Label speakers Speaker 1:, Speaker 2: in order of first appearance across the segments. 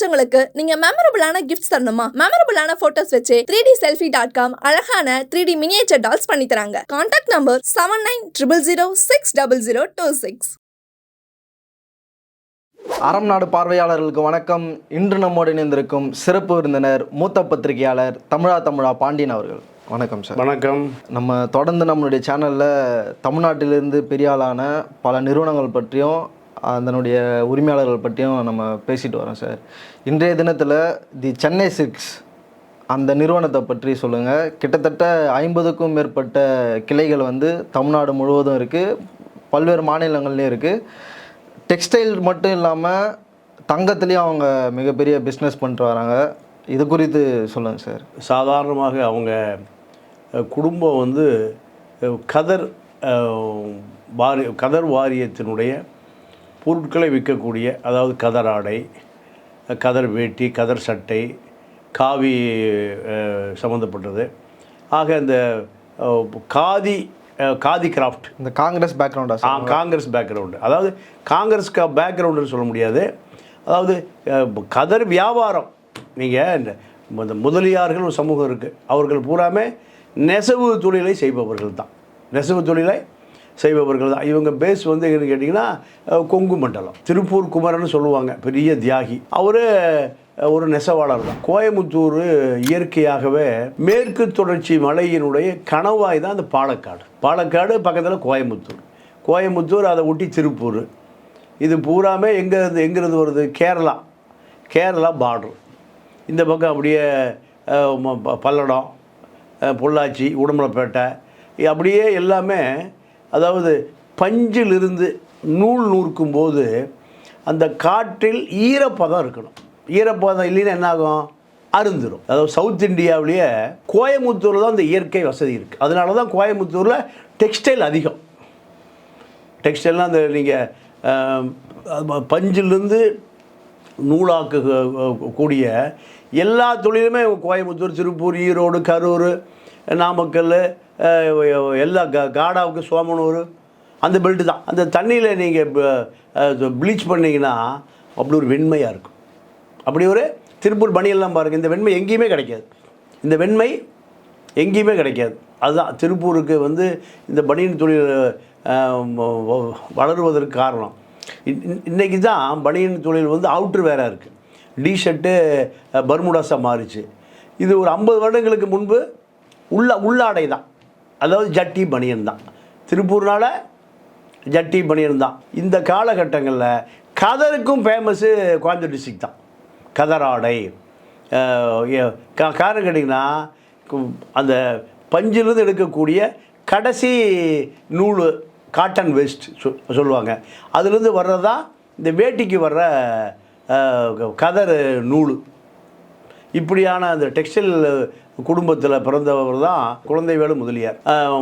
Speaker 1: பிடிச்சவங்களுக்கு நீங்க மெமரபிளான கிஃப்ட்ஸ் தரணுமா? மெமரபிளான போட்டோஸ் வச்சு three D selfie dot com அழகான த்ரீ டி மினியேச்சர் டால்ஸ் பண்ணி தராங்க contact number seven nine triple zero six double zero two six
Speaker 2: அறம் நாடு பார்வையாளர்களுக்கு வணக்கம். இன்று நம்மோடு இணைந்திருக்கும் சிறப்பு விருந்தினர் மூத்த பத்திரிகையாளர் தமிழா தமிழா பாண்டியன் அவர்கள். வணக்கம் சார்.
Speaker 3: வணக்கம்.
Speaker 2: நம்ம தொடர்ந்து நம்மளுடைய சேனலில் தமிழ்நாட்டிலிருந்து பெரிய ஆளான பல நிறுவனங்கள் பற்றியும் அதனுடைய உரிமையாளர்கள் பற்றியும் நம்ம பேசிட்டு வரோம் சார். இன்றைய தினத்தில் தி சென்னை சிக்ஸ் அந்த நிறுவனத்தை பற்றி சொல்லுங்கள் கிட்டத்தட்ட ஐம்பதுக்கும் மேற்பட்ட கிளைகள் வந்து தமிழ்நாடு முழுவதும் இருக்குது பல்வேறு மாநிலங்கள்லேயும் இருக்குது டெக்ஸ்டைல் மட்டும் இல்லாமல் தங்கத்துலேயும் அவங்க மிகப்பெரிய பிஸ்னஸ் பண்ணிட்டு வராங்க. இது குறித்து சொல்லுங்கள் சார்.
Speaker 3: சாதாரணமாக அவங்க குடும்பம் வந்து கதர் வாரி கதர் வாரியத்தினுடைய பொருட்களை விற்கக்கூடிய அதாவது கதர் ஆடை கதர் வேட்டி கதர் சட்டை காவி சம்மந்தப்பட்டது ஆக இந்த காதி காதி கிராஃப்ட்.
Speaker 2: இந்த காங்கிரஸ் பேக்ரவுண்டா
Speaker 3: காங்கிரஸ் பேக்ரவுண்டு. அதாவது காங்கிரஸ் க பேக்ரவுண்டுன்னு சொல்ல முடியாது. அதாவது கதர் வியாபாரம். நீங்கள் இந்த முதலியார்கள் ஒரு சமூகம் இருக்குது அவர்கள் பூராமே நெசவு தொழிலை செய்பவர்கள் தான் நெசவு தொழிலை செய்பவர்கள் தான் இவங்க பேஸ் வந்து எங்கன்னு கேட்டிங்கன்னா கொங்கு மண்டலம். திருப்பூர் குமரன் சொல்லுவாங்க பெரிய தியாகி. அவர் ஒரு நெசவாளர் தான். கோயமுத்தூர் இயற்கையாகவே மேற்கு தொடர்ச்சி மலையினுடைய கணவாய் தான் அந்த பாலக்காடு. பாலக்காடு பக்கத்தில் கோயமுத்தூர் கோயமுத்தூர் அதை ஒட்டி திருப்பூர். இது பூராமே எங்கேருந்து எங்கேருந்து வருது? கேரளா. கேரளா பார்டர் இந்த பக்கம் அப்படியே பல்லடம் பொள்ளாச்சி உடம்பலப்பேட்டை அப்படியே எல்லாமே அதாவது பஞ்சிலிருந்து நூல் நூற்கும் போது அந்த காற்றில் ஈரப்பதம் இருக்கணும். ஈரப்பதம் இல்லைன்னா என்னாகும்? அருந்துடும் அதாவது சவுத் இந்தியாவிலேயே கோயமுத்தூரில் தான் அந்த இயற்கை வசதி இருக்குது அதனால தான் கோயமுத்தூரில் டெக்ஸ்டைல் அதிகம். டெக்ஸ்டைல்லாம் அந்த நீங்கள் பஞ்சிலிருந்து நூலாக்க கூடிய எல்லா தொழிலுமே கோயம்புத்தூர் திருப்பூர் ஈரோடு கரூர் நாமக்கல் எல்லா க காடாவுக்கு சோமனூர் அந்த பெல்ட்டு தான். அந்த தண்ணியில் நீங்கள் ப்ளீச் பண்ணிங்கன்னா அப்படி ஒரு வெண்மையாக இருக்கும். அப்படி ஒரு திருப்பூர் பனியெல்லாம் பாருங்கள் இந்த வெண்மை எங்கேயுமே கிடைக்காது. இந்த வெண்மை எங்கேயுமே கிடைக்காது. அதுதான் திருப்பூருக்கு வந்து இந்த பனியன் தொழில் வளருவதற்கு காரணம். இன்- இன்னைக்கு தான் பனியன் தொழில் வந்து அவுட்ரு வேற இருக்குது டிஷர்ட்டு பர்முடாஸாக மாறிச்சு. இது ஒரு ஐம்பது வருடங்களுக்கு முன்பு உள்ள உள்ளாடை தான். அதாவது ஜட்டி பனியன் தான். திருப்பூர்னால ஜட்டி பனியன் தான். இந்த காலகட்டங்களில் கதருக்கும் ஃபேமஸ்ஸு கோயம்புத்தூர் டிஸ்ட்ரிக் தான். கதராடை. கா- காரணம் கேட்டிங்கன்னா அந்த பஞ்சிலிருந்து எடுக்கக்கூடிய கடைசி நூல் காட்டன் வேஸ்ட் சொ சொல்லுவாங்க. அதுலேருந்து வர்றது தான் இந்த வேட்டிக்கு வர்ற கதர் நூல். இப்படியான அந்த டெக்ஸ்டைல் குடும்பத்தில் பிறந்தவர் தான் குழந்தைவேலு முதலியார்.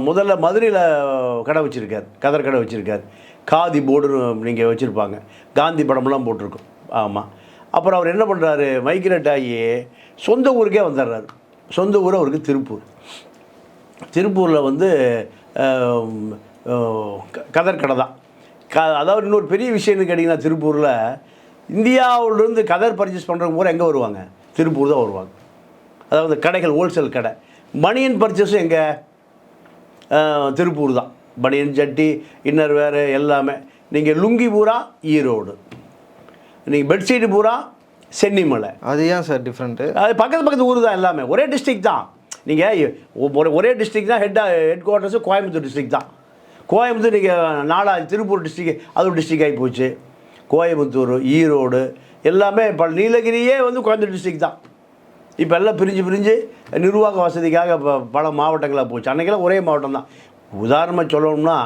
Speaker 3: முதல்ல மதுரையில் கடை வச்சுருக்கார் கதர் கடை வச்சுருக்கார். காதி போர்டுன்னு நீங்கள் வச்சுருப்பாங்க. காந்தி படம்லாம் போட்டிருக்கோம். ஆமாம் அப்புறம் அவர் என்ன பண்ணுறாரு மைக்ரேட் ஆகி சொந்த ஊருக்கே வந்துடுறாரு. சொந்த ஊர் அவருக்கு திருப்பூர். திருப்பூரில் வந்து க- கதர் கடை தான். க அதாவது இன்னொரு பெரிய விஷயம்னு கேட்டிங்கன்னா திருப்பூரில் இந்தியாவிலேருந்து கதர் பர்ச்சேஸ் பண்ணுறவங்க கூட எங்கே வருவாங்க? திருப்பூர் தான் வருவாங்க. அதாவது கடைகள் ஹோல்சேல் கடை. பனியன் பர்ச்சேஸும் எங்கே? திருப்பூர் தான். பனியன் ஜட்டி இன்னர் வேறு எல்லாமே. நீங்கள் லுங்கி பூரா ஈரோடு. நீங்கள் பெட்ஷீட்டு பூரா சென்னிமலை.
Speaker 2: அது ஏன் சார் டிஃப்ரெண்ட்டு
Speaker 3: அது பக்கத்து பக்கத்து ஊர் தான் எல்லாமே. ஒரே டிஸ்ட்ரிக்ட் தான். நீங்கள் ஒரே டிஸ்ட்ரிக்ட் தான் head head quarters Coimbatore district தான். கோயம்புத்தூர் நீங்கள் நாலா திருப்பூர் டிஸ்ட்ரிக்ட் அது ஒரு டிஸ்ட்ரிக்ட் ஆகி போச்சு. கோயம்புத்தூர் ஈரோடு எல்லாமே இப்போ நீலகிரியே வந்து கோயம்புத்தூர் டிஸ்ட்ரிக்ட் தான். இப்போ எல்லாம் பிரிஞ்சு பிரிஞ்சு நிர்வாக வசதிக்காக இப்போ பல மாவட்டங்களாக போச்சு. அன்றைக்கெல்லாம் ஒரே மாவட்டம் தான். உதாரணமாக சொல்லணும்னா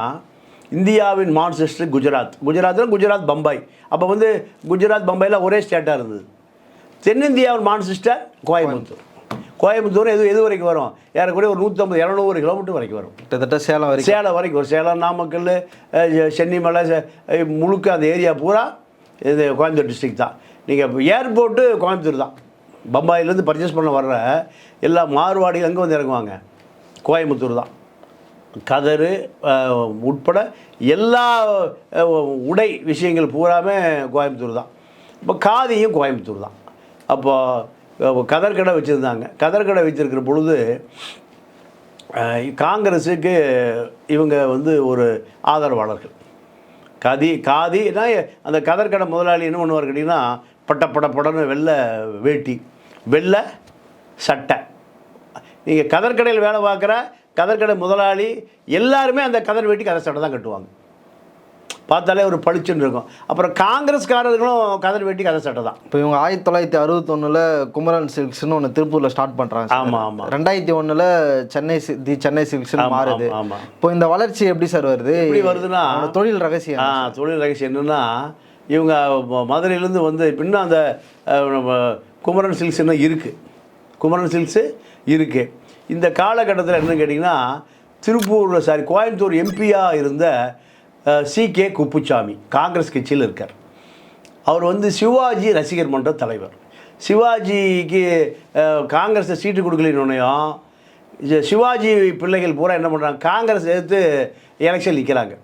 Speaker 3: இந்தியாவின் மான்செஸ்டர் குஜராத். குஜராத்தில் குஜராத் பம்பாய். அப்போ வந்து குஜராத் பம்பாயில் ஒரே ஸ்டேட்டாக இருந்தது. தென்னிந்தியாவின் மான்செஸ்டர் கோயம்புத்தூர். கோயம்புத்தூர் எது எது வரைக்கும் வரும்? ஏறக்குறைய ஒரு நூற்றம்பது இரநூறு கிலோமீட்டர் வரைக்கும் வரும்.
Speaker 2: கிட்டத்தட்ட சேலம் வரைக்கும்.
Speaker 3: சேலம் வரைக்கும் வரும். சேலம் நாமக்கல் சென்னிமலை முழுக்க அந்த ஏரியா பூரா இது கோயம்புத்தூர் டிஸ்ட்ரிக்ட் தான். நீங்கள் ஏர்போர்ட்டு கோயம்புத்தூர் தான். பம்பாயிலேருந்து பர்ச்சேஸ் பண்ண வர்ற எல்லா மார்வாடிகள் அங்கே வந்து இறங்குவாங்க. கோயம்புத்தூர் தான். கதறு உட்பட எல்லா உடை விஷயங்கள் பூராமே கோயம்புத்தூர் தான். இப்போ காதியும் கோயம்புத்தூர் தான். அப்போது கதற்கடை வச்சுருந்தாங்க. கதர்கடை வச்சுருக்கிற பொழுது காங்கிரஸுக்கு இவங்க வந்து ஒரு ஆதரவாளர்கள். கதி காதினா அந்த கதற்கடை முதலாளி என்ன பண்ணுவார் கேட்டிங்கன்னா பட்ட பட படன்னு வெள்ளை வேட்டி வெள்ளை சட்டை. நீங்கள் கதற்கடையில் வேலை பார்க்குற கதற்கடை முதலாளி எல்லாருமே அந்த கதர் வேட்டி கதர் சட்டை தான் கட்டுவாங்க. பார்த்தாலே ஒரு பளிச்சுன்னு இருக்கும். அப்புறம் காங்கிரஸ்காரர்களும் கதர் வேட்டி கதர் சட்டை தான்
Speaker 2: இப்போ இவங்க ஆயிரத்தி தொள்ளாயிரத்தி அறுபத்தொன்னுல குமரன் சில்க்ஸ்னு ஒன்று திருப்பூர்ல ஸ்டார்ட் பண்றாங்க
Speaker 3: ஆமா, ஆமா.
Speaker 2: ரெண்டாயிரத்தி ஒண்ணுல சென்னை தி சென்னை சில்க்ஸ்னு மாறுது.
Speaker 3: ஆமா, ஆமா.
Speaker 2: இப்போ இந்த வளர்ச்சி எப்படி சார் வருது?
Speaker 3: எப்படி வருதுன்னா
Speaker 2: தொழில் ரகசியம்
Speaker 3: ஆ தொழில் ரகசியம் என்னென்னா இவங்க மதுரையிலேருந்து வந்து இன்னும் அந்த குமரன் சில்க்ஸ் இன்னும் இருக்குது குமரன் சில்க்ஸு இருக்குது இந்த காலகட்டத்தில் என்னன்னு கேட்டிங்கன்னா திருப்பூரில் சாரி கோயம்புத்தூர் எம்பியாக இருந்த சி கே குப்புசாமி காங்கிரஸ் கட்சியில் இருக்கார். அவர் வந்து சிவாஜி ரசிகர் மன்ற தலைவர். சிவாஜிக்கு காங்கிரஸை சீட்டு கொடுக்கலன்னுனையும் சிவாஜி பிள்ளைகள் பூரா என்ன பண்ணுறாங்க காங்கிரஸ் எடுத்து எலெக்ஷன் நிற்கிறாங்க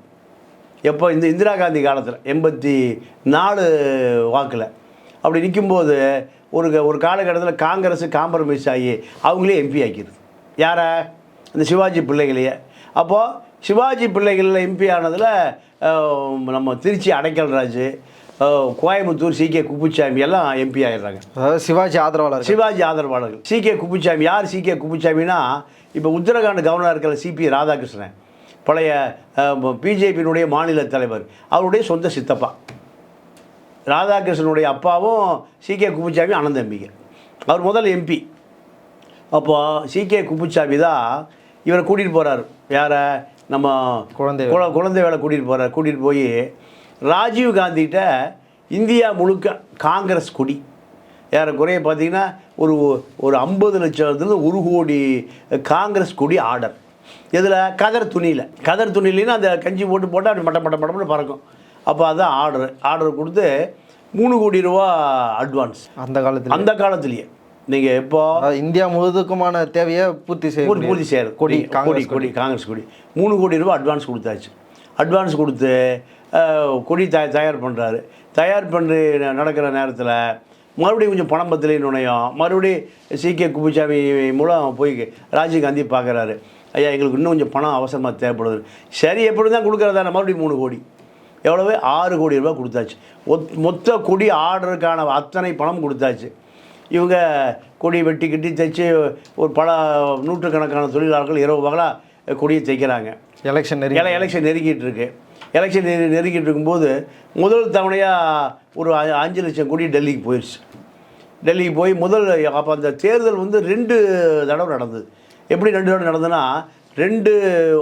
Speaker 3: எப்போ இந்த இந்திரா காந்தி காலத்தில் எண்பத்தி நாலு வாக்கில். அப்படி நிற்கும்போது ஒரு க- ஒரு காலகட்டத்தில் காங்கிரஸ் காம்ப்ரமைஸ் ஆகி அவங்களே எம்பி ஆக்கிடுது. யாரை? இந்த சிவாஜி பிள்ளைகளையே. அப்போது சிவாஜி பிள்ளைகள் எம்பி ஆனதில் நம்ம திருச்சி அடைக்கல் ராஜு அஹ், கோயம்புத்தூர் சி கே குப்புசாமி எல்லாம் எம்பி ஆயிடுறாங்க.
Speaker 2: அதாவது சிவாஜி ஆதரவாளர்
Speaker 3: சிவாஜி ஆதரவாளர்கள். சி கே குப்புசாமி யார் சி கே குப்புசாமினா இப்போ உத்தரகாண்ட் கவர்னராக இருக்கிற சிபி ராதாகிருஷ்ணன் பழைய பிஜேபியினுடைய மாநில தலைவர். அவருடைய சொந்த சித்தப்பா. ராதாகிருஷ்ணனுடைய அப்பாவும் சி கே குப்புசாமி அனந்தம்பிகை அவர் முதல் எம்பி அப்போது சி கே குப்புசாமி தான் இவரை கூட்டிகிட்டு போகிறார் யாரை? நம்ம
Speaker 2: குழந்தை
Speaker 3: குழ- குழந்தை வேலை கூட்டிகிட்டு போகிறார் கூட்டிகிட்டு போய் ராஜீவ் காந்திகிட்ட இந்தியா முழுக்க காங்கிரஸ் கொடி. ஏறக்குறைய பார்த்தீங்கன்னா ஒரு ஒரு ஐம்பது லட்சத்துலேருந்து ஒரு கோடி காங்கிரஸ் கொடி ஆர்டர். இதில் கதர் துணியில் கதர் துணியிலன்னா அந்த கஞ்சி போட்டு போட்டால் அப்படி மட்ட மட்ட மட்டம்னு பறக்கும். அப்போ அதான் ஆர்டர். ஆர்டர் கொடுத்து மூணு கோடி ரூபா அட்வான்ஸ்
Speaker 2: அந்த காலத்துல
Speaker 3: அந்த காலத்துலேயே. நீங்கள் எப்போ
Speaker 2: இந்தியா முழுவதுக்குமான தேவையை பூர்த்தி செய்ய
Speaker 3: பூர்த்தி செய்யாது
Speaker 2: கொடி
Speaker 3: கொடி கொடி காங்கிரஸ் கொடி. மூணு கோடி ரூபா அட்வான்ஸ் கொடுத்தாச்சு. அட்வான்ஸ் கொடுத்து கொடி தயா தயார் பண்ணுறாரு தயார் பண்ணி நடக்கிற நேரத்தில் மறுபடியும் கொஞ்சம் பணம் பத்திலே நுழையும் மறுபடியும் சி கே குப்புசாமி மூலம் போய் ராஜீவ் காந்தி பார்க்குறாரு ஐயா எங்களுக்கு இன்னும் கொஞ்சம் பணம் அவசரமாக தேவைப்படுது. சரி எப்படி தான் கொடுக்குறதா? மறுபடியும் மூணு கோடி. எவ்வளவு? ஆறு கோடி ரூபாய் கொடுத்தாச்சு. மொத்த கொடி ஆர்டருக்கான அத்தனை பணம் கொடுத்தாச்சு. இவங்க கொடி வெட்டி கட்டி தைச்சு ஒரு பல நூற்றுக்கணக்கான தொழிலாளர்கள் இரவு பகலாக கொடியை தைக்கிறாங்க
Speaker 2: எலெக்ஷன் நெருங்கி
Speaker 3: எல எலெக்ஷன் நெருங்கிட்டு இருக்கு. எலெக்ஷன் நெரு நெருங்கிட்டு இருக்கும்போது முதல் தவணையாக ஒரு அஞ்சு லட்சம் கோடி டெல்லிக்கு போயிடுச்சு டெல்லிக்கு போய் முதல் அப்போ அந்த தேர்தல் வந்து ரெண்டு தடவை நடந்தது. எப்படி ரெண்டு தடவை நடந்ததுன்னா ரெண்டு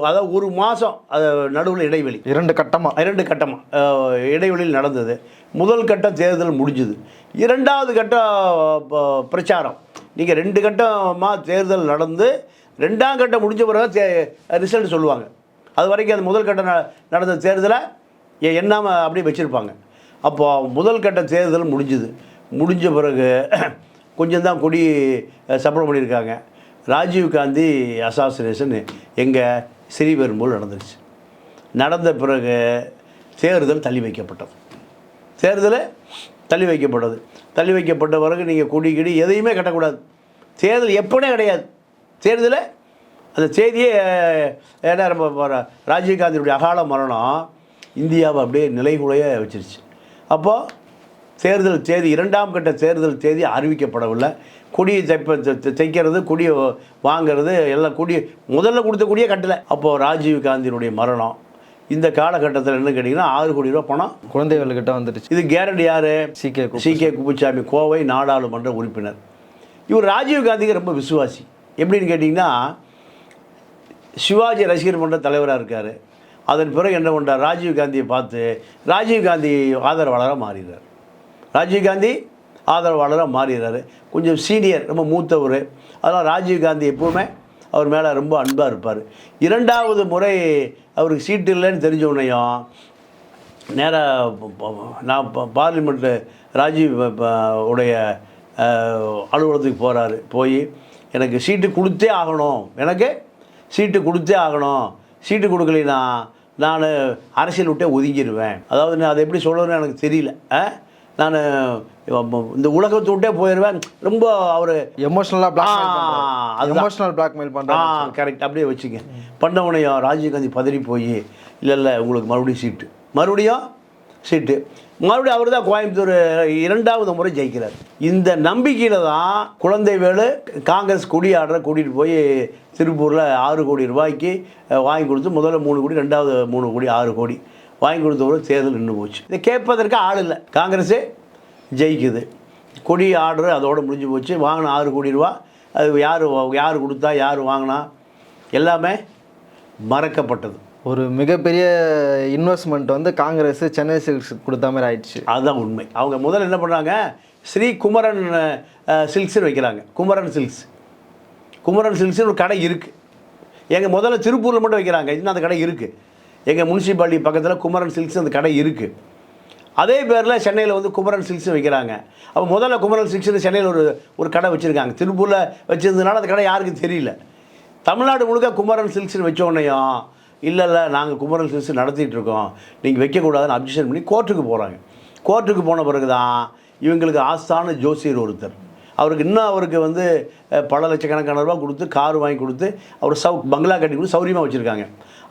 Speaker 3: அதாவது ஒரு மாதம் அது நடுவில் இடைவெளி.
Speaker 2: இரண்டு கட்டமா?
Speaker 3: இரண்டு கட்டமாக இடைவெளியில் நடந்தது. முதல் கட்ட தேர்தல் முடிஞ்சுது. இரண்டாவது கட்ட பிரச்சாரம். நீங்கள் ரெண்டு கட்டமாக தேர்தல் நடந்து ரெண்டாம் கட்டம் முடிஞ்ச பிறகு தே ரிசல்ட் சொல்லுவாங்க. அது வரைக்கும் அந்த முதல் கட்டம் ந- நடந்த தேர்தலை எ- எண்ணாம அப்படியே வச்சுருப்பாங்க. அப்போ முதல் கட்ட தேர்தல் முடிஞ்சுது. முடிஞ்ச பிறகு கொஞ்சம் தான் கொடி சப்போர்ட் பண்ணியிருக்காங்க. ராஜீவ் காந்தி அசாசினேஷன் எங்கள் ஸ்ரீபெரும்பூர் நடந்துருச்சு. நடந்த பிறகு தேர்தல் தள்ளி வைக்கப்பட்டது. தேர்தல் தள்ளி வைக்கப்பட்டது. தள்ளி வைக்கப்பட்ட பிறகு நீங்கள் கொடி கிடி எதையுமே கட்டக்கூடாது. தேர்தல் எப்போனே கிடையாது. தேர்தலை அந்த செய்தியே ஏன்னா நம்ம வர- ராஜீவ் அகால மரணம் இந்தியாவை அப்படியே நிலைகுலைய வச்சிருச்சு. அப்போது தேர்தல் தேதி இரண்டாம் கட்ட தேர்தல் தேதி அறிவிக்கப்படவில்லை. கொடியை தைப்ப தைக்கிறது கொடியை வாங்கிறது எல்லாம் கொடி முதல்ல கொடுத்த கொடியே கட்டலை. அப்போது ராஜீவ் காந்தியினுடைய மரணம் இந்த காலகட்டத்தில் என்ன கேட்டிங்கன்னா ஆறு கோடி ரூபா பணம்
Speaker 2: குழந்தைகள் கிட்ட வந்துருச்சு
Speaker 3: இது கேரண்டி யார்?
Speaker 2: C K
Speaker 3: C K Kuppusamy Kovai நாடாளுமன்ற உறுப்பினர். இவர் ராஜீவ் காந்திக்கு ரொம்ப விசுவாசி. எப்படின்னு கேட்டிங்கன்னா சிவாஜி ரசிகர் மன்ற தலைவராக இருக்கார். அதன் பிறகு என்ன பண்ணுறார் ராஜீவ் காந்தியை பார்த்து ராஜீவ் காந்தி ஆதரவாளராக மாறிடுறார். ராஜீவ் காந்தி ஆதரவாளராக மாறிடுறாரு. கொஞ்சம் சீனியர் ரொம்ப மூத்தவர். அதனால் ராஜீவ் காந்தி எப்போவுமே அவர் மேலே ரொம்ப அன்பாக இருப்பார். இரண்டாவது முறை அவருக்கு சீட்டு இல்லைன்னு தெரிஞ்ச உடனேயும் நேராக நான் பார்லிமெண்ட்டு ராஜீவ் உடைய அலுவலகத்துக்கு போகிறாரு போய் எனக்கு சீட்டு கொடுத்தே ஆகணும். எனக்கு சீட்டு கொடுத்தே ஆகணும். சீட்டு கொடுக்கலைன்னா நான் அரசியல் விட்டே ஒதுங்கிடுவேன் அதாவது நான் அதை எப்படி சொல்லணும்னு எனக்கு தெரியல. ஆ? நான் இந்த உலகத்தை விட்டே போயிடுவேன் ரொம்ப அவர்
Speaker 2: எமோஷனலாக பிளாக். எமோஷனல் பிளாக்மெயில்
Speaker 3: ஆ
Speaker 2: பண்ணுறாங்க
Speaker 3: கரெக்ட் அப்படியே வச்சுங்க. பண்ணவனையும் ராஜீவ்காந்தி பதறி போய் இல்லை இல்லை உங்களுக்கு மறுபடியும் சீட்டு மறுபடியும் சீட்டு மறுபடியும் அவர் தான் கோயம்புத்தூர் இரண்டாவது முறை ஜெயிக்கிறார். இந்த நம்பிக்கையில் தான் குழந்தைவேலு காங்கிரஸ் கொடி கூட்டிகிட்டு போய் திருப்பூரில் ஆறு கோடி ரூபாய்க்கு வாங்கி கொடுத்து முதல்ல மூணு கோடி ரெண்டாவது மூணு கோடி ஆறு கோடி. வாங்கி கொடுத்தவரை தேர்தல் நின்று போச்சு. இதை கேட்பதற்கு ஆள் இல்லை. காங்கிரஸே ஜெயிக்குது. கொடி ஆர்டர் அதோட முடிஞ்சு போச்சு. வாங்கின ஆறு கோடி ரூபா அது யார் யார் கொடுத்தா யார் வாங்கினா எல்லாமே மறக்கப்பட்டது.
Speaker 2: ஒரு மிகப்பெரிய இன்வெஸ்ட்மெண்ட் வந்து காங்கிரஸ் சென்னை சில்க்ஸ் கொடுத்த மாதிரி ஆயிடுச்சு.
Speaker 3: அதுதான் உண்மை. அவங்க முதல்ல என்ன பண்ணுறாங்க ஸ்ரீ குமரன் சில்க்ஸ்னு வைக்கிறாங்க. குமரன் சில்க்ஸ். குமரன் சில்க்ஸ்னு ஒரு கடை இருக்குது எங்கள் முதல்ல திருப்பூரில் மட்டும் வைக்கிறாங்க. இன்னும் அந்த கடை இருக்குது எங்கள் முனிசிபாலிட்டி பக்கத்தில் குமரன் சில்க்ஸ் அந்த கடை இருக்குது அதே பேரில் சென்னையில் வந்து குமரன் சில்க்ஸ் வைக்கிறாங்க. அப்போ முதல்ல குமரன் சில்க்ஸ்னு சென்னையில் ஒரு ஒரு கடை வச்சுருக்காங்க. திருப்பூரில் வச்சுருந்ததுனால அந்த கடை யாருக்கும் தெரியல. தமிழ்நாடு முழுக்க குமரன் சில்க்ஸ்னு வச்சோடனையும் இல்லை இல்லை நாங்கள் குமரன் சில்க்ஸ் நடத்திட்டு இருக்கோம். நீங்கள் வைக்கக்கூடாதுன்னு அப்ஜெக்ஷன் பண்ணி கோர்ட்டுக்கு போகிறாங்க கோர்ட்டுக்கு போன பிறகு தான் இவங்களுக்கு ஆஸ்தான ஜோசியர் ஒருத்தர். அவருக்கு இன்னும் அவருக்கு வந்து பல லட்சக்கணக்கான ரூபா கொடுத்து கார் வாங்கி கொடுத்து அவர் சவு பங்களா கட்டி கொடுத்து சௌரியமாக வச்சுருக்காங்க.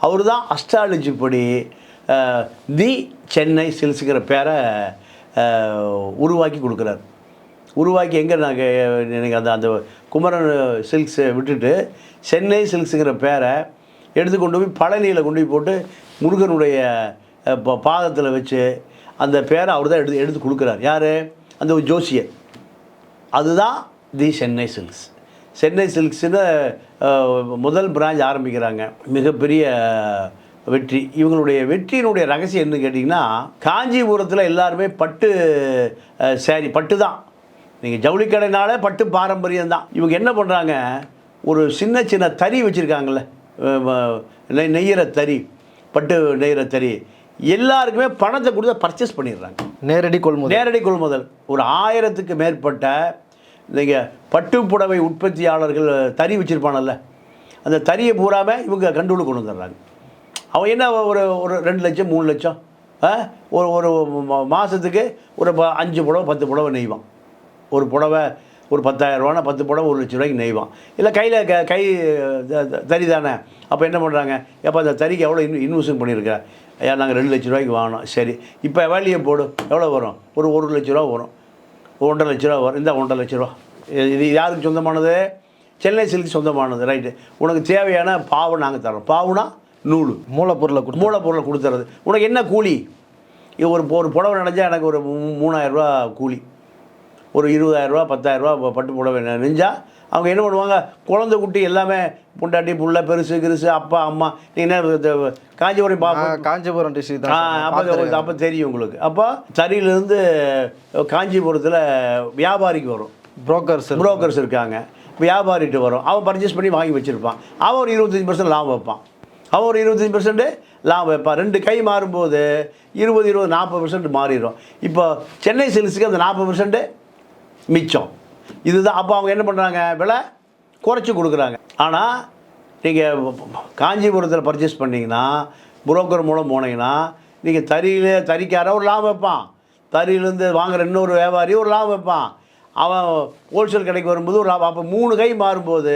Speaker 3: அவர் தான் அஸ்ட்ராலஜி படி தி சென்னை சில்ஸுங்கிற பேரை உருவாக்கி கொடுக்குறாரு. உருவாக்கி எங்கே நாங்கள் எனக்கு அந்த அந்த குமரன் சில்க்ஸை விட்டுட்டு சென்னை சில்க்ஸுங்கிற பேரை எடுத்து கொண்டு போய் பழனியில் கொண்டு போய் போட்டு முருகனுடைய பாதத்தில் வச்சு அந்த பேரை அவர் தான் எடுத்து எடுத்து கொடுக்குறார். யார்? அந்த ஒரு ஜோசியர். அதுதான் தி சென்னை சில்க்ஸ். சென்னை சில்க்ஸ்னு அஹ், முதல் பிரான்ச் ஆரம்பிக்கிறாங்க. மிகப்பெரிய வெற்றி. இவங்களுடைய வெற்றியினுடைய ரகசியம் என்னன்னு கேட்டிங்கன்னா காஞ்சிபுரத்தில் எல்லாருமே பட்டு சேரீ பட்டு தான். நீங்கள் ஜவுளி கடைனாலே பட்டு பாரம்பரியம் தான். இவங்க என்ன பண்ணுறாங்க ஒரு சின்ன சின்ன தறி வச்சுருக்காங்கல்ல நெய் நெய்யிற தறி பட்டு நெய்யிற தறி எல்லாருக்குமே பணத்தை கொடுத்து பர்ச்சேஸ் பண்ணிடுறாங்க.
Speaker 2: நேரடி கொள்முதல்.
Speaker 3: நேரடி கொள்முதல். ஒரு ஆயிரத்துக்கு மேற்பட்ட நீங்கள் பட்டு புடவை உற்பத்தியாளர்கள் தறி வச்சுருப்பானல்ல அந்த தறியை பூராமல் இவங்க கண்டுள்ள கொண்டு வந்துடுறாங்க. அவன் என்ன ஒரு ஒரு ரெண்டு லட்சம் மூணு லட்சம் ஆ? ஒரு ஒரு மாதத்துக்கு ஒரு ப- அஞ்சு புடவை பத்து புடவை நெய்வான். ஒரு புடவை ஒரு பத்தாயிரரூவானா பத்து புடவை ஒரு லட்ச ரூபாய்க்கு நெய்வான். இல்லை கையில் க கை த- த- தறி தானே? அப்போ என்ன பண்ணுறாங்க எப்போ அந்த தறிக்கு எவ்வளோ இன் இன்வெஸ்ட்மெண்ட் பண்ணியிருக்க ஐயா நாங்கள் ரெண்டு லட்ச ரூபாய்க்கு வாங்கினோம். சரி இப்போ வேலையை போடு. எவ்வளோ வரும்? ஒரு ஒரு லட்ச ரூபா வரும். ஒன்றரை லட்ச ரூபா வரும். இந்த ஒன்றரை லட்ச ரூபா. இது யாருக்கு சொந்தமானது? சென்னை சில்க் சொந்தமானது. ரைட்டு உனக்கு தேவையான பாவு நாங்கள் தரோம் பாவுனா நூல்.
Speaker 2: மூலப்பொருளை கொடுத்து.
Speaker 3: மூலப்பொருளை கொடுத்துறது. உனக்கு என்ன கூலி? இது ஒரு ஒரு புடவை நனைஞ்சா எனக்கு ஒரு மூ- மூணாயிரம் ரூபா கூலி. ஒரு இருபதாயிரரூவா பத்தாயிரரூவா பட்டு புடவை நெ- நெஞ்சா அவங்க என்ன பண்ணுவாங்க? குழந்தை குட்டி எல்லாமே பொண்டாட்டி புள்ள பெருசு கிருசு அப்பா அம்மா நீங்கள் என்ன காஞ்சிபுரம் பா
Speaker 2: ஆ, காஞ்சிபுரம் டிஸ்ட்ரிக்ட்
Speaker 3: அப்போ. அப்போ தெரியும் உங்களுக்கு. அப்போ தறியிலேருந்து காஞ்சிபுரத்தில் வியாபாரிக்கு வரும்.
Speaker 2: புரோக்கர்ஸ்
Speaker 3: புரோக்கர்ஸ் இருக்காங்க. வியாபாரிட்டு வரும். அவன் பர்ச்சேஸ் பண்ணி வாங்கி வச்சுருப்பான். அவன் ஒரு இருபத்தஞ்சி பர்சன்ட் லாபம் வைப்பான். அவன் ஒரு இருபத்தஞ்சி பர்சன்ட் லாபம் வைப்பான். ரெண்டு கை மாறும்போது இருபது இருபது நாற்பது பர்சன்ட் மாறிடும். இப்போ சென்னை சில்க்ஸுக்கு அந்த நாற்பது பர்சன்ட் மிச்சம். இதுதான் அப்போ அவங்க என்ன பண்ணுறாங்க விலை குறைச்சி கொடுக்குறாங்க. ஆனால் நீங்கள் காஞ்சிபுரத்தில் பர்ச்சேஸ் பண்ணிங்கன்னா புரோக்கர் மூலம் போனீங்கன்னா நீங்கள் தறியில் தறிக்கார ஒரு லாபம் வைப்பான். தறியிலேருந்து வாங்குற இன்னொரு வியாபாரி ஒரு லாபம் வைப்பான். அவன் ஹோல்சேல் கடைக்கு வரும்போது ஒரு லாபம். அப்போ மூணு கை மாறும்போது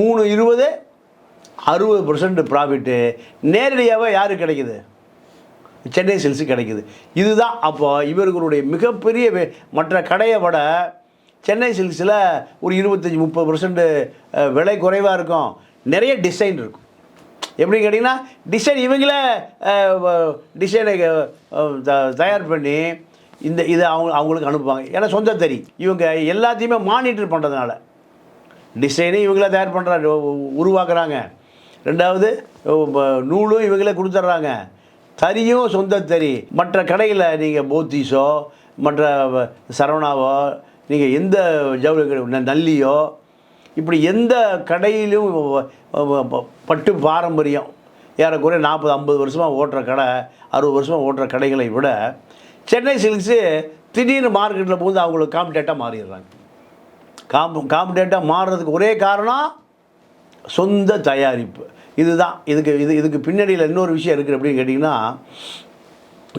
Speaker 3: மூணு இருபது அறுபது பர்சன்ட் ப்ராஃபிட்டு நேரடியாகவே யாருக்கு கிடைக்குது? சென்னை சில்ஸு கிடைக்குது. இதுதான் அப்போ இவர்களுடைய மிகப்பெரிய மற்ற கடையை விட சென்னை சில்க்ஸில் ஒரு இருபத்தஞ்சி முப்பது பர்சன்ட் விலை குறைவாக இருக்கும். நிறைய டிசைன் இருக்கும். எப்படி கேட்டிங்கன்னா டிசைன் இவங்களே டிசைனை தயார் பண்ணி இந்த இதை அவங்க அவங்களுக்கு அனுப்புவாங்க. ஏன்னா சொந்த தறி. இவங்க எல்லாத்தையுமே மானிட்டர் பண்ணுறதுனால டிசைனு இவங்களே தயார் பண்ணுறாங்க உருவாக்குறாங்க. ரெண்டாவது நூலும் இவங்களே கொடுத்துட்றாங்க. தறியும் சொந்த தறி. மற்ற கடையில் நீங்கள் போத்தீஸோ மற்ற சரவணாவோ நீங்கள் எந்த ஜவுளி நல்லியோ இப்படி எந்த கடையிலும் பட்டு பாரம்பரியம். ஏறக்குறைய நாற்பது ஐம்பது வருஷமாக ஓட்டுற கடை அறுபது வருஷமாக ஓட்டுற கடைகளை விட சென்னை சில்க்ஸு திடீர்னு மார்க்கெட்டில் போகுது அவங்களுக்கு காம்படேட்டாக மாறிடுறாங்க. காம்பு காம்படேட்டாக மாறுறதுக்கு ஒரே காரணம் சொந்த தயாரிப்பு. இதுதான். இதுக்கு இது இதுக்கு பின்னணியில் இன்னொரு விஷயம் இருக்குது அப்படின்னு கேட்டிங்கன்னா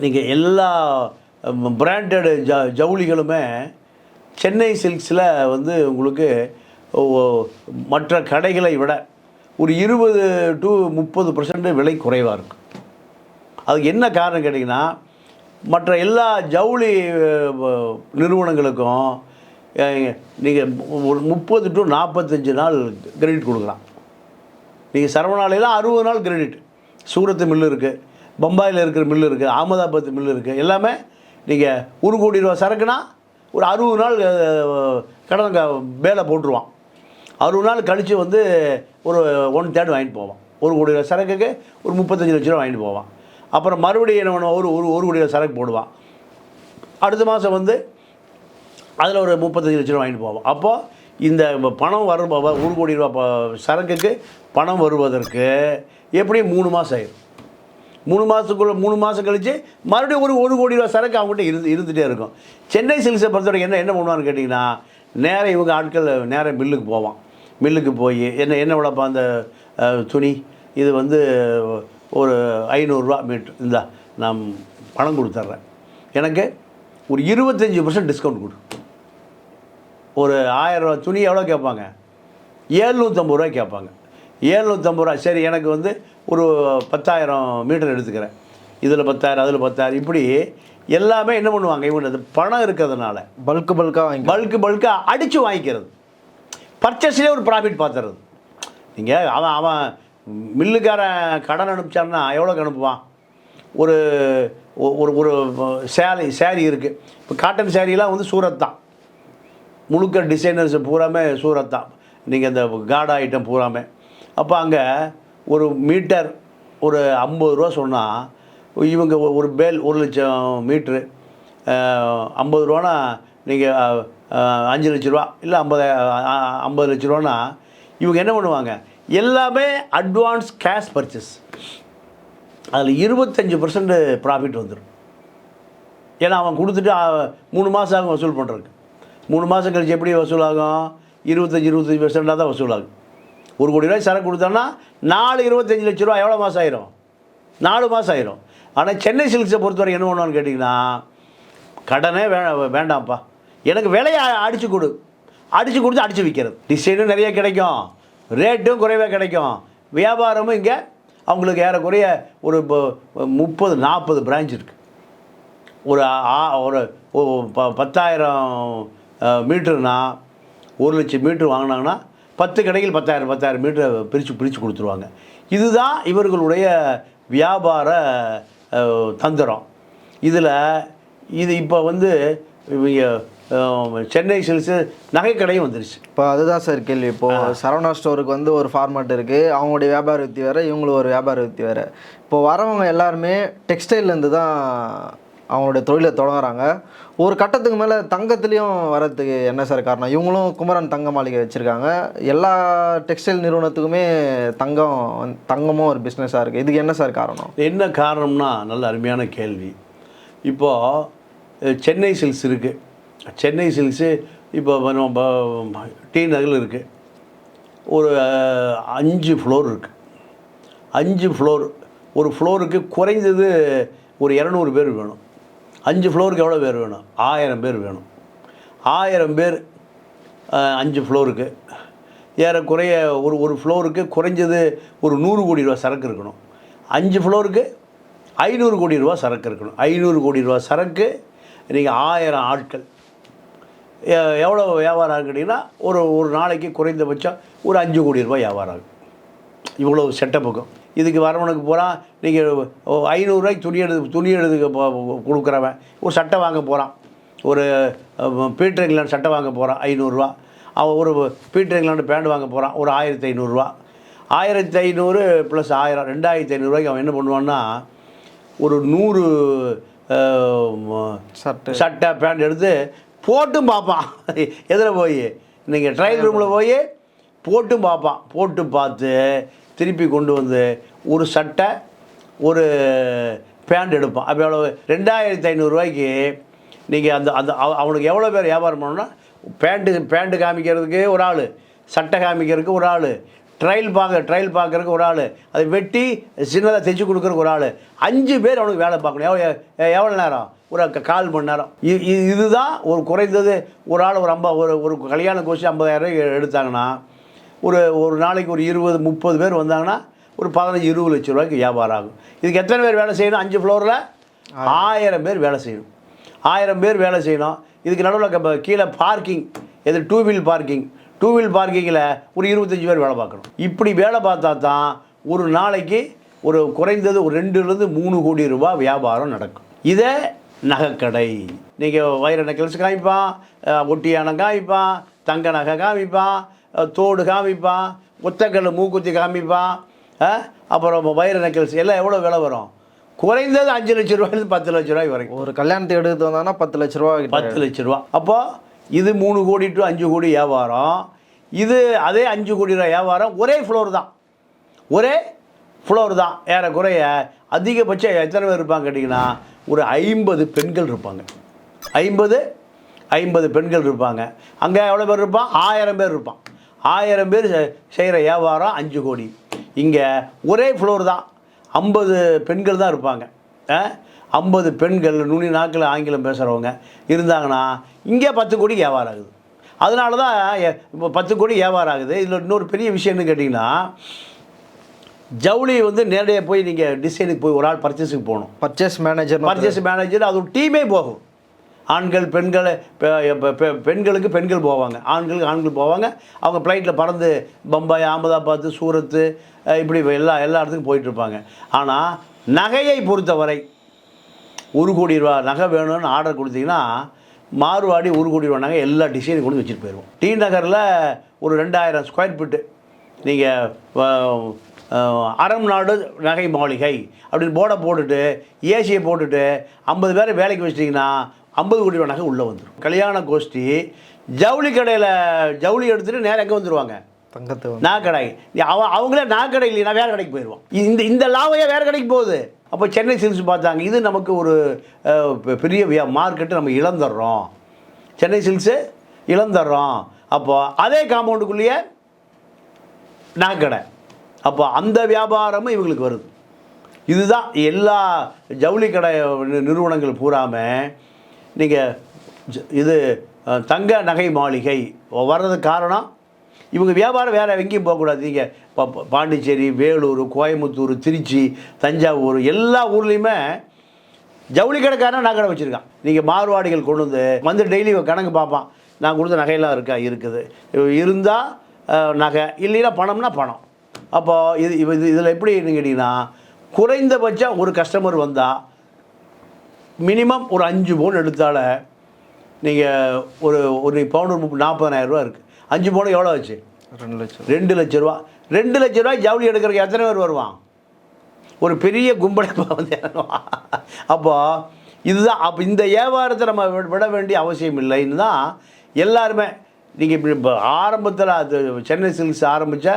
Speaker 3: நீங்கள் எல்லா பிராண்டடு ஜ ஜவுளிகளுமே சென்னை சில்க்ஸில் வந்து உங்களுக்கு மற்ற கடைகளை விட ஒரு இருபது டு முப்பது பர்சன்ட் விலை குறைவாக இருக்கும் அதுக்கு என்ன காரணம் கேட்டிங்கன்னா மற்ற எல்லா ஜவுளி நிறுவனங்களுக்கும் நீங்கள் ஒரு முப்பது டு நாற்பத்தஞ்சு நாள் கிரெடிட் கொடுக்கலாம். நீங்கள் சரவணாலையெல்லாம் அறுபது நாள் கிரெடிட் சூரத்து மில்லு இருக்குது பம்பாயில் இருக்கிற மில்லு இருக்குது அகமதாபாத் மில்லு இருக்குது எல்லாமே நீங்கள் ஒரு கோடி ரூபா சரக்குனா ஒரு அறுபது நாள் கடன் வேலை போட்டுருவான். அறுபது நாள் கழித்து வந்து ஒரு ஒன் தேர்ட் வாங்கிட்டு போவான். ஒரு கோடி சரக்குக்கு ஒரு முப்பத்தஞ்சு லட்ச ரூபா வாங்கிட்டு போவான். அப்புறம் மறுபடியும் என்ன பண்ணுவான்? ஒரு ஒரு ஒரு கோடி சரக்கு போடுவான். அடுத்த மாதம் வந்து அதில் ஒரு முப்பத்தஞ்சு லட்ச ரூபா வாங்கிட்டு போவோம் அப்போது இந்த பணம் வரும் ஒரு கோடி ரூபா சரக்குக்கு பணம் வருவதற்கு எப்படியும் மூணு மாதம் ஆயிடும் மூணு மாதத்துக்குள்ள மூணு மாதம் கழித்து மறுபடியும் ஒரு ஒரு கோடி ரூபா சரக்கு அவங்ககிட்ட இருந்து இருந்துகிட்டே இருக்கும். சென்னை சில்க்ஸை பொறுத்தவரைக்கும் என்ன என்ன பண்ணுவான்னு கேட்டிங்கன்னா நேராக இவங்க ஆட்கள் நேராக மில்லுக்கு போவான். மில்லுக்கு போய் என்ன என்ன விளப்பா அந்த துணி? இது வந்து ஒரு ஐநூறுரூவா மீட்ரு இந்தா நான் பணம் கொடுத்துட்றேன் எனக்கு ஒரு இருபத்தஞ்சி பர்சன்ட் டிஸ்கவுண்ட் கொடு. ஒரு ஆயிரம் ரூபா துணி எவ்வளோ கேட்பாங்க? ஏழ்நூற்றம்பது ரூபா கேட்பாங்க. ஏழ்நூற்றம்பது ரூபா. சரி எனக்கு வந்து ஒரு பத்தாயிரம் மீட்டர் எடுத்துக்கிறேன். இதில் பத்தாயிரம் அதில் பத்தாயிரம். இப்படி எல்லாமே என்ன பண்ணுவாங்க? இவங்க அது பணம் இருக்கிறதுனால.
Speaker 2: பல்க் பல்காக வாங்கி
Speaker 3: பல்க்கு பல்காக அடித்து வாங்கிக்கிறது. பர்ச்சேஸ்லேயே ஒரு ப்ராஃபிட் பார்த்துறது. நீங்கள் அவன் அவன் மில்லுக்காரன் கடன் அனுப்பிச்சான்னா எவ்வளோக்கு அனுப்புவான்? ஒரு ஒரு ஒரு சேலை சேரீ இருக்குது இப்போ காட்டன் சேரீலாம் வந்து சூரத் தான். முழுக்க டிசைனர்ஸ் பூராமே சூரத் தான். நீங்கள் இந்த காடா ஐட்டம் பூராமே. அப்போ அங்கே ஒரு மீட்டர் ஒரு ஐம்பது ரூபா சொன்னால் இவங்க ஒரு பேல் ஒரு லட்சம் மீட்ரு ஐம்பது ரூபானா நீங்கள் அஞ்சு லட்ச ரூபா இல்லை ஐம்பது ஐம்பது லட்ச ரூபானா இவங்க என்ன பண்ணுவாங்க? எல்லாமே அட்வான்ஸ் கேஷ் பர்ச்சேஸ் அதில் இருபத்தஞ்சி பர்சன்ட் ப்ராஃபிட் வந்துடும் ஏன்னா அவன் கொடுத்துட்டு மூணு மாதம் ஆகும் வசூல் பண்ணுறதுக்கு மூணு மாதம் கழிச்சு எப்படி வசூலாகும்? இருபத்தஞ்சி இருபத்தஞ்சி பர்சன்டாக தான் வசூலாகும். ஒரு கோடி ரூபாய் சரக்கு கொடுத்தோன்னா நாலு இருபத்தஞ்சி லட்ச ரூபா எவ்வளோ மாதம் ஆயிரும்? நாலு மாதம் ஆயிரும். ஆனால் சென்னை சில்க்ஸை பொறுத்தவரை என்ன பண்ணுவான்னு கேட்டிங்கன்னா கடனே வே வேண்டாம்ப்பா. எனக்கு விலையை அடித்து கொடு. அடித்து கொடுத்து அடித்து விற்கிறது டிசைனும் நிறைய கிடைக்கும். ரேட்டும் குறைவாக கிடைக்கும். வியாபாரமும் இங்கே அவங்களுக்கு ஏறக்குறைய ஒரு இப்போ முப்பது நாற்பது பிரான்ச் இருக்குது ஒரு ஆ- ஒரு பத்தாயிரம் மீட்டருனா ஒரு லட்சம் மீட்ரு வாங்கினாங்கன்னா பத்து கடைகள் பத்தாயிரம் பத்தாயிரம் மீட்டர் பிரித்து பிரித்து கொடுத்துருவாங்க. இதுதான் இவர்களுடைய வியாபார தந்திரம். இதில் இது இப்போ வந்து இவங்க சென்னை சில்க்ஸு நகைக்கடையும் வந்துருச்சு.
Speaker 2: இப்போ அதுதான் சார் கேள்வி. இப்போ சரவணா ஸ்டோருக்கு வந்து ஒரு ஃபார்மேட் இருக்குது அவங்களுடைய வியாபார வித்தி வேறு இவங்களுக்கு ஒரு வியாபார வித்தி வேறு. இப்போ வரவங்க எல்லாருமே டெக்ஸ்டைல்லேருந்து தான் அவங்களுடைய தொழிலை தொடங்குறாங்க. ஒரு கட்டத்துக்கு மேலே தங்கத்துலேயும் வரதுக்கு என்ன சார் காரணம்? இவங்களும் குமரன் தங்க மாளிகை வச்சுருக்காங்க. எல்லா டெக்ஸ்டைல் நிறுவனத்துக்குமே தங்கம் வந்து- தங்கமும் ஒரு பிஸ்னஸாக இருக்குது இதுக்கு என்ன சார் காரணம்?
Speaker 3: என்ன காரணம்னா நல்ல அருமையான கேள்வி. இப்போது சென்னை சில்க்ஸ் இருக்குது சென்னை சில்க்ஸு இப்போ நம்ம டி நகரில் இருக்குது ஒரு அஞ்சு ஃப்ளோர் இருக்குது அஞ்சு ஃப்ளோர் ஒரு ஃப்ளோருக்கு குறைந்தது ஒரு இரநூறு பேர் வேணும். அஞ்சு ஃப்ளோருக்கு எவ்வளோ பேர் வேணும்? ஆயிரம் பேர் வேணும். ஆயிரம் பேர் அஞ்சு ஃப்ளோருக்கு ஏறக்குறைய ஒரு ஒரு ஃப்ளோருக்கு குறைஞ்சது ஒரு நூறு கோடி ரூபா சரக்கு இருக்கணும். அஞ்சு ஃப்ளோருக்கு ஐநூறு கோடி ரூபா சரக்கு இருக்கணும். ஐநூறு கோடி ரூபா சரக்கு நீங்கள் ஆயிரம் ஆட்கள். எவ்வளோ வியாபாரம் ஆகும் ஒரு ஒரு நாளைக்கு குறைந்தபட்சம் ஒரு அஞ்சு கோடி ரூபாய் வியாபாரம் ஆகும். இவ்வளோ செட்டப்புக்கும். இதுக்கு வரவனுக்கு பூரா நீங்கள் ஐநூறுரூவாய்க்கு துணி எடுத்து துணி போ- கொடுக்குறவன். ஒரு சட்டை வாங்க போகிறான் ஒரு பீட்டர் இங்கிலாந்து சட்டை வாங்க போகிறான் ஐநூறுரூவா அவன் ஒரு பீட்டர் இங்கிலாந்து பேண்ட் வாங்க போகிறான் ஒரு ஆயிரத்தி ஐநூறுரூவா ஆயிரத்தி ஐநூறு ப்ளஸ் ஆயிரம் ரெண்டாயிரத்தி ஐநூறுரூவாய்க்கு அவன் என்ன பண்ணுவான்னா ஒரு நூறு
Speaker 2: சட்டை.
Speaker 3: சட்டை பேண்ட் எடுத்து போட்டும் பார்ப்பான். எதில் போய்? நீங்கள் ட்ரையல் ரூமில் போய் போட்டும் பார்ப்பான். போட்டு பார்த்து திருப்பி கொண்டு வந்து ஒரு சட்டை ஒரு பேண்ட் எடுப்பான் அப்போ எவ்வளோ ரெண்டாயிரத்தி ஐநூறுரூவாய்க்கு நீங்கள் அந்த அந்த அவ- அவனுக்கு எவ்வளோ பேர் வியாபாரம் பண்ணணும்னா பேண்ட்டு பேண்ட்டு காமிக்கிறதுக்கு ஒரு ஆள் சட்டை காமிக்கிறதுக்கு ஒரு ஆள் ட்ரையல் பார்க்க ட்ரையல் பார்க்குறக்கு ஒரு ஆள் அதை வெட்டி சின்னதாக தைச்சு கொடுக்குறக்கு ஒரு ஆள். அஞ்சு பேர் அவனுக்கு வேலை பார்க்கணும். எவ்வளோ எவ்வளோ நேரம்? ஒரு க- கால் மணி நேரம். இதுதான் ஒரு குறைந்தது ஒரு ஆள் ஒரு ஐம்பது ஒரு ஒரு கல்யாண கோஷம் ஐம்பதாயிரம் எடுத்தாங்கன்னா ஒரு ஒரு நாளைக்கு ஒரு இருபது முப்பது பேர் வந்தாங்கன்னா ஒரு பதினஞ்சு இருபது லட்ச ரூபாய்க்கு வியாபாரம் ஆகும். இதுக்கு எத்தனை பேர் வேலை செய்யணும்? அஞ்சு ஃப்ளோரில் ஆயிரம். பேர் வேலை செய்யணும். ஆயிரம் பேர் வேலை செய்யணும். இதுக்கு நடுவில் கீழே பார்க்கிங் எது two wheel parking two wheel பார்க்கிங்கில் ஒரு இருபத்தஞ்சி பேர் வேலை பார்க்கணும். இப்படி வேலை பார்த்தா தான் ஒரு நாளைக்கு ஒரு குறைந்தது ஒரு ரெண்டுலேருந்து மூணு கோடி ரூபாய் வியாபாரம் நடக்கும். இதே நகைக்கடை. நீங்கள் வைர நெக்லஸ் காமிப்பான் அஹ், ஒட்டியானம் காமிப்பான் தங்க நகை காமிப்பான் தோடு காமிப்பான் ஒத்தக்கல் மூக்குத்தி காமிப்பான் அப்புறம் வைர நெக்லஸ் எல்லாம் எவ்வளோ விலை வரும்? குறைந்தது அஞ்சு லட்ச ரூபாயிலேருந்து பத்து லட்ச ரூபாய் வரைக்கும்.
Speaker 2: ஒரு கல்யாணத்தை எடுத்து வந்தாங்கன்னா பத்து லட்ச ரூபா
Speaker 3: பத்து லட்ச ரூபா அப்போ இது மூணு கோடி டு அஞ்சு கோடி வியாபாரம். இது அதே அஞ்சு கோடி ரூபா வியாபாரம் ஒரே ஃப்ளோர் தான். ஒரே ஃப்ளோர் தான். ஏறக்குறைய அதிகபட்சம் எத்தனை பேர் இருப்பாங்க கேட்டிங்கன்னா ஒரு ஐம்பது பெண்கள் இருப்பாங்க. ஐம்பது ஐம்பது பெண்கள் இருப்பாங்க. அங்கே எவ்வளோ பேர் இருப்பான்? ஆயிரம் பேர் இருப்பான். ஆயிரம் பேர் செய்கிற வியாபாரம் அஞ்சு கோடி. இங்கே ஒரே ஃப்ளோர் தான். ஐம்பது பெண்கள் தான் இருப்பாங்க. ஐம்பது பெண்கள் நுனி நாக்கில் ஆங்கிலம் பேசுகிறவங்க இருந்தாங்கன்னா இங்கே பத்து கோடி வியாபாரம் ஆகுது. அதனால தான் இப்போ பத்து கோடி வியாபாரம் ஆகுது. இதில் இன்னொரு பெரிய விஷயம்னு கேட்டிங்கன்னா ஜவுளி வந்து நேரடியாக போய் நீங்கள் டிசைனுக்கு போய் ஒரு ஆள் பர்ச்சேஸுக்கு போகணும்.
Speaker 2: பர்ச்சேஸ் மேனேஜர்
Speaker 3: பர்ச்சேஸ் மேனேஜர் அது ஒரு டீமே போகும். ஆண்கள் பெண்களை பெ- பெண்களுக்கு பெண்கள் போவாங்க. ஆண்களுக்கு ஆண்கள் போவாங்க. அவங்க ஃப்ளைட்டில் பறந்து பம்பாய் அகமதாபாத் சூரத்து இப்படி எல்லா எல்லா இடத்துக்கும் போயிட்டு இருப்பாங்க. ஆனால் நகையை பொறுத்தவரை ஒரு கோடி ரூபா நகை வேணும்னு ஆர்டர் கொடுத்தீங்கன்னா மாறுவாடி ஒரு கோடி ரூபா நகை எல்லா டிசைனும் கொண்டு வச்சுட்டு போயிடுவோம். டி நகரில் ஒரு ரெண்டாயிரம் ஸ்கொயர் ஃபீட்டு நீங்கள் அறம் நாடு நகை மாளிகை அப்படின்னு போர்டை போட்டுட்டு ஏசியை போட்டுட்டு ஐம்பது பேரை வேலைக்கு வச்சிட்டிங்கன்னா ஐம்பது கோடி ரூபா நகை உள்ளே வந்துடும். கல்யாண கோஷ்டி ஜவுளி கடையில் ஜவுளி எடுத்துகிட்டு நேரம் எங்கே வந்துடுவாங்க
Speaker 2: தங்கத்தை வந்து.
Speaker 3: நாக்கடை அவ அவங்களே நாக்கடை இல்லைன்னா வேறு கடைக்கு போயிடுவான் இந்த இந்த லாவையே வேறு கடைக்கு போகுது. அப்போ சென்னை சில்க்ஸ் பார்த்தாங்க. இது நமக்கு ஒரு பெரிய மார்க்கெட்டு நம்ம இழந்துடுறோம். சென்னை சில்க்ஸு இழந்துடுறோம். அப்போ அதே காம்பவுண்டுக்குள்ளேயே நகைக்கடை அப்போ அந்த வியாபாரமும் இவங்களுக்கு வருது. இதுதான் எல்லா ஜவுளி கடை நிறுவனங்கள் பூராமல் நீங்கள் இது தங்க நகை மாளிகை. வர்றதுக்கு காரணம்? இவங்க வியாபாரம் வேறு எங்கேயும் போகக்கூடாது நீங்கள் இப்போ பாண்டிச்சேரி வேலூர் கோயம்புத்தூர் திருச்சி தஞ்சாவூர் எல்லா ஊர்லேயுமே ஜவுளி கடைக்காரன் நகை வச்சுருக்கான். நீங்கள் மார்வாடிகள் கொண்டு வந்து வந்து டெய்லி கணக்கு பார்ப்பான். நான் கொடுத்த நகையெல்லாம் இருக்கா இருக்குது. இருந்தால் நகை. இல்லைன்னா பணம்னா பணம். அப்போது இது இது இதில் எப்படி கேட்டிங்கன்னா குறைந்தபட்சம் ஒரு கஸ்டமர் வந்தால் மினிமம் ஒரு அஞ்சு பவுன் எடுத்தால நீங்கள் ஒரு ஒரு பவுன் ஒரு ரூபா இருக்குது அஞ்சு பவுன் எவ்வளோ ஆச்சு?
Speaker 2: ரெண்டு லட்சம்.
Speaker 3: ரெண்டு லட்ச ரூபா. ரெண்டு லட்ச ரூபாய் ஜவுளி எடுக்கிறதுக்கு எத்தனை பேர் வருவான்? ஒரு பெரிய கும்பலை வந்து இறங்குவான். அப்போ இதுதான் அப்போ இந்த வியாபாரத்தை நம்ம விட வேண்டிய அவசியம் இல்லைன்னு தான் எல்லாருமே நீங்கள் இப்படி இப்போ ஆரம்பத்தில் அது சென்னை சில்க்ஸ் ஆரம்பித்த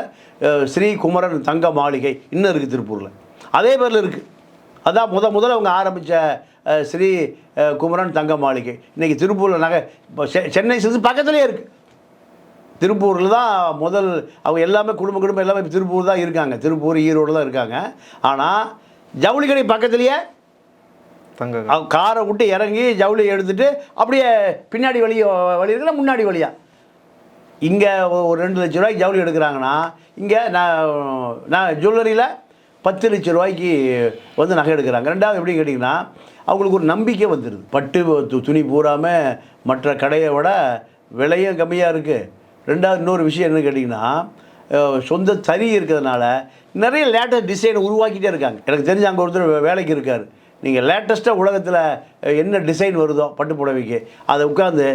Speaker 3: ஸ்ரீ குமரன் தங்க மாளிகை இன்னும் இருக்குது திருப்பூரில். அதே பேரில் இருக்குது அதான் முத முதல்ல அவங்க ஆரம்பித்த ஸ்ரீ குமரன் தங்க மாளிகை. இன்றைக்கி திருப்பூரில் நகை இப்போ சென்னை சில்க்ஸ் பக்கத்துலேயே இருக்குது திருப்பூரில் தான் முதல் அவங்க எல்லாமே குடும்ப குடும்பம் எல்லாமே திருப்பூர் தான் இருக்காங்க. திருப்பூர் ஈரோடு தான் இருக்காங்க. ஆனால் ஜவுளி கடை பக்கத்துலேயே
Speaker 2: தங்க
Speaker 3: அவங்க காரை விட்டு இறங்கி ஜவுளி எடுத்துட்டு அப்படியே பின்னாடி வழி வழி இருக்குல்ல முன்னாடி வழியா. இங்கே ஒரு ரெண்டு லட்ச ரூபாய்க்கு ஜவுளி எடுக்கிறாங்கன்னா இங்கே நான் நான் ஜுவல்லரியில் பத்து லட்ச ரூபாய்க்கு வந்து நகை எடுக்கிறாங்க. ரெண்டாவது எப்படி கேட்டிங்கன்னா அவங்களுக்கு ஒரு நம்பிக்கை வந்துடுது பட்டு து- துணி பூராமல் மற்ற கடையை விட விலையும் கம்மியாக இருக்குது ரெண்டாவது இன்னொரு விஷயம் என்னன்னு கேட்டிங்கன்னா சொந்த தறி இருக்கிறதுனால நிறைய லேட்டஸ்ட் டிசைன் உருவாக்கிட்டே இருக்காங்க. எனக்கு தெரிஞ்ச அங்கே ஒருத்தர் வேலைக்கு இருக்கார். நீங்கள் லேட்டஸ்ட்டாக உலகத்தில் என்ன டிசைன் வருதோ பட்டு புடவைக்கு அதை உட்காந்து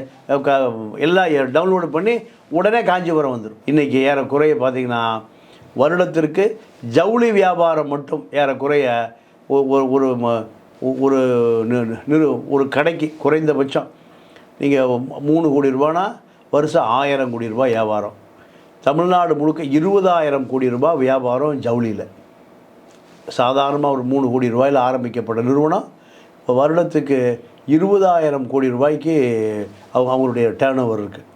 Speaker 3: எல்லாம் டவுன்லோடு பண்ணி உடனே காஞ்சிபுரம் வந்துடும் இன்றைக்கி ஏறக்குறைய பார்த்தீங்கன்னா வருடத்திற்கு ஜவுளி வியாபாரம் மட்டும் ஏறக்குறைய ஒ- ஒரு ஒரு ம- ஒரு நிறு ஒரு கடைக்கு குறைந்தபட்சம் நீங்கள் மூணு கோடி ரூபானா வருஷம் ஆயிரம் கோடி ரூபாய் வியாபாரம். தமிழ்நாடு முழுக்க இருபதாயிரம் கோடி ரூபாய் வியாபாரம் ஜவுளியில். சாதாரணமாக ஒரு மூணு கோடி ரூபாயில் ஆரம்பிக்கப்பட்ட நிறுவனம். இப்போ வருடத்துக்கு இருபதாயிரம் கோடி ரூபாய்க்கு அவங்க அவங்களுடைய டேர்ன் ஓவர் இருக்குது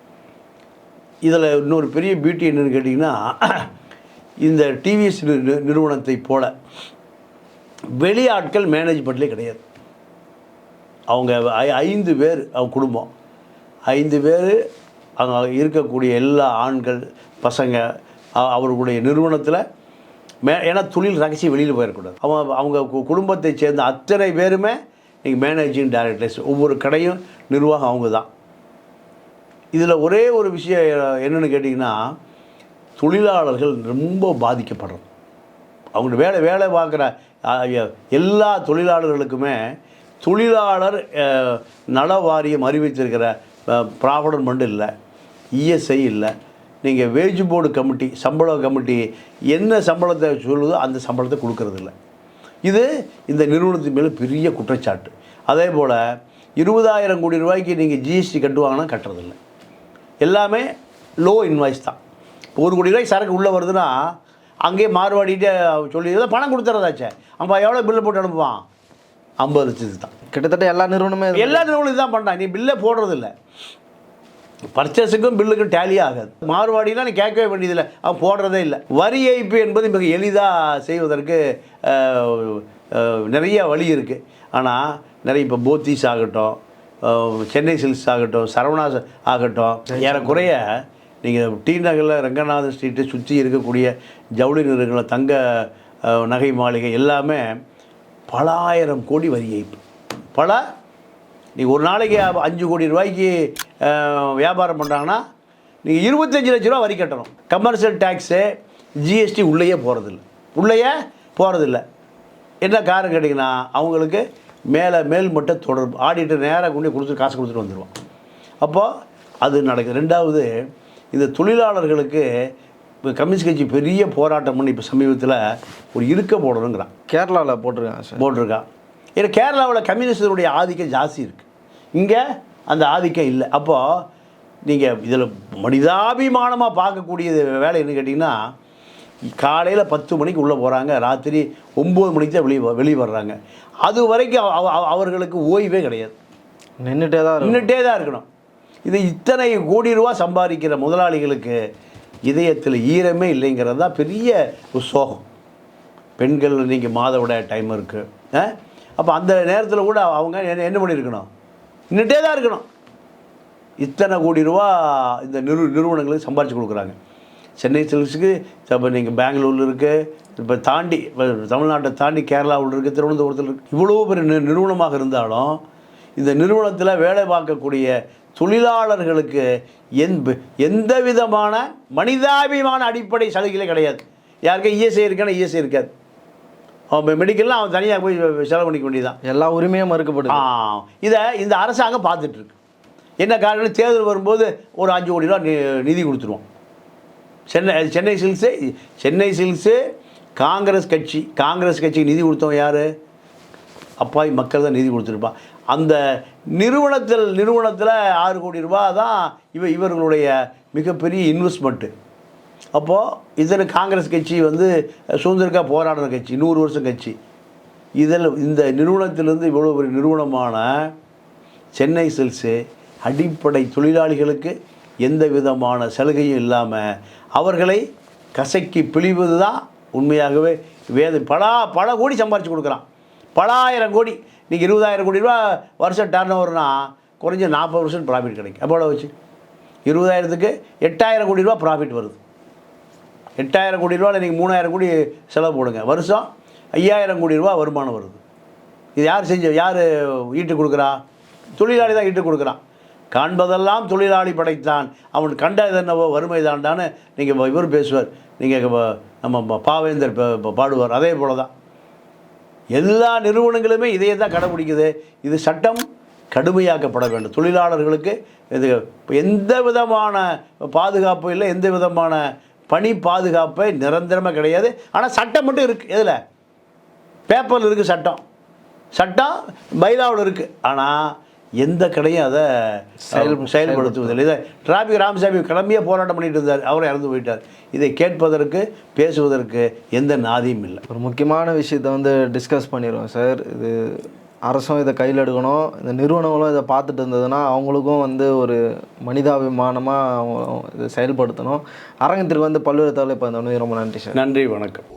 Speaker 3: இதில் இன்னொரு பெரிய பியூட்டி என்னென்னு கேட்டிங்கன்னா இந்த டிவிஎஸ் நிறுவனத்தை போல வெளி ஆட்கள் மேனேஜ்மெண்ட்லேயே கிடையாது. அவங்க ஐ- ஐந்து பேர் அவங்க குடும்பம். ஐந்து பேர் அங்கே இருக்கக்கூடிய எல்லா ஆண்கள் பசங்க அவர்களுடைய நிறுவனத்தில் மே ஏன்னா தொழில் ரகசியம் வெளியில் போயிடக்கூடாது. அவங்க அவங்க குடும்பத்தை சேர்ந்த அத்தனை பேருமே நீங்கள் மேனேஜிங் டைரக்டர்ஸ் ஒவ்வொரு கடையும் நிர்வாகம் அவங்க தான் இதில் ஒரே ஒரு விஷயம் என்னென்னு கேட்டிங்கன்னா தொழிலாளர்கள் ரொம்ப பாதிக்கப்படுறது. அவங்க வேலை வேலை பார்க்குற எல்லா தொழிலாளர்களுக்குமே தொழிலாளர் நல வாரியம் அறிவித்திருக்கிற ப்ராவிடன்ட் ஃபண்ட் இல்லை இஎஸ்ஐ இல்லை. நீங்கள் வேஜ் போர்டு கமிட்டி சம்பள கமிட்டி என்ன சம்பளத்தை சொல்லுதோ அந்த சம்பளத்தை கொடுக்கறது இல்லை இது இந்த நிறுவனத்தின் மேலே பெரிய குற்றச்சாட்டு. அதே போல் இருபதாயிரம் கோடி ரூபாய்க்கு நீங்கள் ஜிஎஸ்டி கட்டுவாங்கன்னா கட்டுறதில்ல. எல்லாமே லோ இன்வாய்ஸ் தான். ஒரு கோடி ரூபாய்க்கு சரக்கு உள்ளே வருதுன்னா அங்கேயே மாறுவாடிட்டு சொல்லி பணம் கொடுத்துறதாச்சே. அவன் எவ்வளோ பில்லு போட்டு அனுப்புவான்? ஐம்பது லட்சத்துக்கு தான்.
Speaker 2: கிட்டத்தட்ட எல்லா நிறுவனமே
Speaker 3: எல்லா நிறுவனம் தான் பண்ணுறான் நீ பில்லே போடுறதில்ல. பர்ச்சேஸுக்கும் பில்லுக்கும் டேலி ஆகாது. மாறுவாடிலாம் நீ கேட்கவே வேண்டியதில்லை. அவன் போடுறதே இல்லை. வரி ஏய்ப்பு என்பது மிக எளிதாக செய்வதற்கு நிறைய வழி இருக்குது ஆனால் நிறைய இப்போ போத்தீஸ் ஆகட்டும் சென்னை சில்க்ஸ் ஆகட்டும் சரவணாஸ் ஆகட்டும் ஏறக்குறைய நீங்கள் டி நகரில் ரங்கநாதன் ஸ்ட்ரீட்டை சுற்றி இருக்கக்கூடிய ஜவுளி நிறுவனங்கள் தங்க நகை மாளிகை எல்லாமே பல ஆயிரம் கோடி வரி ஏய்ப்பு. பல? நீ ஒரு நாளைக்கு அஞ்சு கோடி ரூபாய்க்கு வியாபாரம் பண்ணுறாங்கன்னா நீங்கள் இருபத்தஞ்சி லட்ச ரூபா வரி கட்டணும். கமர்ஷியல் டேக்ஸு ஜிஎஸ்டி உள்ளேயே போகிறதில்ல உள்ளேயே போகிறதில்ல என்ன காரணம் கேட்டிங்கன்னா அவங்களுக்கு மேலே மேல் மட்டும் தொடர்பு. ஆடிட்டு நேராக கொண்டு கொடுத்து காசு கொடுத்துட்டு வந்துடுவான் அப்போது அது நடக்குது. ரெண்டாவது இந்த தொழிலாளர்களுக்கு இப்போ கம்யூனிஸ்ட் கட்சி பெரிய போராட்டம் பண்ணி இப்போ சமீபத்தில் ஒரு இருக்க போடணுங்கிறான்.
Speaker 2: கேரளாவில் போட்டிருக்காங்க சார்.
Speaker 3: போட்டிருக்கான். ஏன்னா கேரளாவில் கம்யூனிஸ்டருடைய ஆதிக்கம் ஜாஸ்தி இருக்குது இங்கே அந்த ஆதிக்கம் இல்லை. அப்போது நீங்கள் இதில் மனிதாபிமானமாக பார்க்கக்கூடிய வேலை என்ன கேட்டிங்கன்னா காலையில் பத்து மணிக்கு உள்ளே போகிறாங்க ராத்திரி ஒம்பது மணிக்கு தான் வெளியே வெளியே வர்றாங்க. அது வரைக்கும் அவ- அவ- அவர்களுக்கு ஓய்வே கிடையாது.
Speaker 2: நின்றுட்டே தான்
Speaker 3: நின்றுட்டே தான் இருக்கணும். இது இத்தனை கோடி ரூபா சம்பாதிக்கிற முதலாளிகளுக்கு இதயத்தில் ஈரமே இல்லைங்கிறது தான் பெரிய ஒரு சோகம். பெண்கள் நீங்கள் மாதவிட டைம் இருக்குது அப்போ அந்த நேரத்தில் கூட அவங்க என்ன என்ன பண்ணியிருக்கணும்? நின்றுட்டே தான் இருக்கணும். இத்தனை கோடி ரூபா இந்த நிறு நிறுவனங்களுக்கு சம்பாதிச்சு கொடுக்குறாங்க. சென்னை சில்க்ஸுக்கு இப்போ நீங்கள் பெங்களூரில் இருக்குது இப்போ தாண்டி இப்போ தமிழ்நாட்டை தாண்டி கேரளாவில் இருக்குது திருவனந்தபுரத்தில் இருக்குது இவ்வளோ பெரிய நி- நிறுவனமாக இருந்தாலும் இந்த நிறுவனத்தில் வேலை பார்க்கக்கூடிய தொழிலாளர்களுக்கு எந்த எந்த விதமான மனிதாபிமான அடிப்படை சலுகைகளே கிடையாது. யாருக்கும் இஎஸ்ஐ இருக்கானா? இஎஸ்ஐ இருக்காது. அவன் மெடிக்கல்லாம் அவன் தனியாக போய் செலவு பண்ணிக்க வேண்டியதான்
Speaker 2: எல்லா உரிமையும் மறுக்கப்படுது.
Speaker 3: ஆ இதை இந்த அரசாங்கம் பார்த்துட்டு இருக்கு என்ன காரணம் தேர்தல் வரும்போது ஒரு அஞ்சு கோடி ரூபா நி- நிதி கொடுத்துருவோம். சென்னை சென்னை சில்க்ஸு சென்னை சில்க்ஸு காங்கிரஸ் கட்சி காங்கிரஸ் கட்சிக்கு நிதி கொடுத்தவன் யார்? அப்பாவி மக்கள் தான் நிதி கொடுத்துருப்பான் அந்த நிறுவனத்தில் நிறுவனத்தில் ஆறு கோடி ரூபா தான் இவ இவர்களுடைய மிகப்பெரிய இன்வெஸ்ட்மெண்ட்டு அப்போது இதில் காங்கிரஸ் கட்சி வந்து சுதந்திரக்காக போராடுற கட்சி நூறு வருஷம் கட்சி. இதில் இந்த நிறுவனத்திலிருந்து இவ்வளோ பெரிய நிறுவனமான சென்னை சில்ஸு அடிப்படை தொழிலாளிகளுக்கு எந்த விதமான சலுகையும் இல்லாமல் அவர்களை கசக்கி பிழிவது தான் உண்மையாகவே வேத பல பல கோடி சம்பாரித்து கொடுக்குறான். பல ஆயிரம் கோடி. நீங்கள் இருபதாயிரம் கோடி ரூபா வருஷம் டர்ன் ஓவர்னா குறைஞ்ச நாற்பது பர்சன்ட் ப்ராஃபிட் கிடைக்கும். அப்போ எவ்வளோ வச்சு இருபதாயிரத்துக்கு எட்டாயிரம் கோடி ரூபா ப்ராஃபிட் வருது. எட்டாயிரம் கோடி ரூபாவில் நீங்கள் மூணாயிரம் கோடி செலவு போடுங்க. வருஷம் ஐயாயிரம் கோடி ரூபா வருமானம் வருது. இது யார் செஞ்ச யார் ஈட்டு கொடுக்குறா? தொழிலாளி தான் ஈட்டு கொடுக்குறான். காண்பதெல்லாம் தொழிலாளி படைத்தான். அவன் கண்டது என்னவோ வறுமை தான்டான்னு நீங்கள் இவர் பேசுவார். நீங்கள் நம்ம ப- பாவேந்தர் ப- பாடுவார். அதே போல தான் எல்லா நிறுவனங்களுமே இதையே தான் கடைபிடிக்குது. இது சட்டம் கடுமையாக்கப்பட வேண்டும். தொழிலாளர்களுக்கு இது எந்த விதமான பாதுகாப்பு இல்லை எந்த விதமான பணி பாதுகாப்பே நிரந்தரமாக கிடையாது. ஆனால் சட்டம் மட்டும் இருக்குது எதில்? பேப்பரில் இருக்குது சட்டம். சட்டம் பைலாவில் இருக்குது ஆனால் எந்த கடையும் அதை செயல் செயல்படுத்துவதில்லை. இதை டிராபிக் ராமசாமி கிளம்பியே போராட்டம் பண்ணிட்டு இருந்தார். அவரும் இறந்து போயிட்டார். இதை கேட்பதற்கு பேசுவதற்கு எந்த நாதியும் இல்லை.
Speaker 2: ஒரு முக்கியமான விஷயத்தை வந்து டிஸ்கஸ் பண்ணிடுவோம் சார் இது அரசும் இதை கையில் எடுக்கணும். இந்த நிறுவனங்களும் இதை பார்த்துட்டு இருந்ததுன்னா அவங்களுக்கும் வந்து ஒரு மனிதாபிமானமாக இதை செயல்படுத்தணும். அரங்கத்திற்கு வந்து பல்வேறு தகவலை இப்போ ரொம்ப நன்றி சார்
Speaker 3: நன்றி வணக்கம்.